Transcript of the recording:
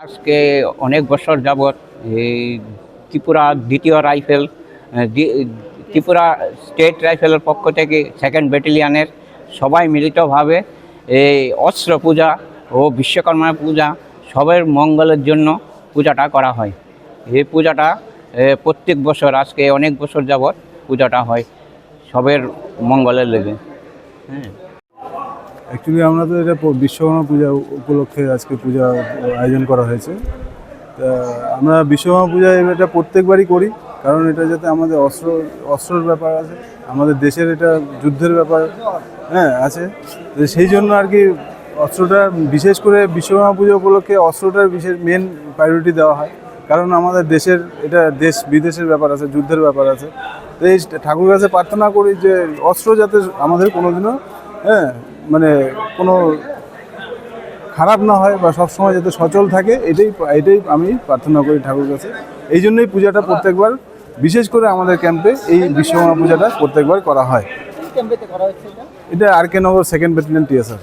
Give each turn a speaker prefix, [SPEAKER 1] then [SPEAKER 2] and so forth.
[SPEAKER 1] আজকে অনেক বছর যাবৎ এই ত্রিপুরা দ্বিতীয় রাইফেল ত্রিপুরা স্টেট রাইফেলের পক্ষ থেকে সেকেন্ড ব্যাটালিয়ানের সবাই মিলিতভাবে এই অস্ত্র পূজা ও বিশ্বকর্মা পূজা সবের মঙ্গলের জন্য পূজাটা করা হয়। এই পূজাটা প্রত্যেক বছর, আজকে অনেক বছর যাবৎ পূজাটা হয় সবের মঙ্গলের লেগে। হ্যাঁ।
[SPEAKER 2] অ্যাকচুয়ালি আমরা তো এটা বিশ্বকর্মা পূজা উপলক্ষে আজকে পূজা আয়োজন করা হয়েছে। তা, আমরা বিশ্বকর্মা পূজা এটা প্রত্যেকবারই করি, কারণ এটা যাতে আমাদের অস্ত্র, অস্ত্রর ব্যাপার আছে, আমাদের দেশের এটা যুদ্ধের ব্যাপার হ্যাঁ আছে। সেই জন্য আর কি অস্ত্রটা, বিশেষ করে বিশ্বকর্মা পুজো উপলক্ষে অস্ত্রটার বিশেষ মেন প্রায়োরিটি দেওয়া হয়। কারণ আমাদের দেশের এটা দেশ, বিদেশের ব্যাপার আছে, যুদ্ধের ব্যাপার আছে। তো এই ঠাকুর কাছে প্রার্থনা করি যে অস্ত্র যাতে আমাদের কোনোদিনও হ্যাঁ মানে কোনো খারাপ না হয় বা সবসময় যাতে সচল থাকে এটাই এটাই আমি প্রার্থনা করি ঠাকুর কাছে। এই জন্যই পূজাটা প্রত্যেকবার বিশেষ করে আমাদের ক্যাম্পে এই বিশ্বকর্মা পূজাটা প্রত্যেকবার করা হয়।
[SPEAKER 3] এটা?
[SPEAKER 2] R K Nagar second battalion TSR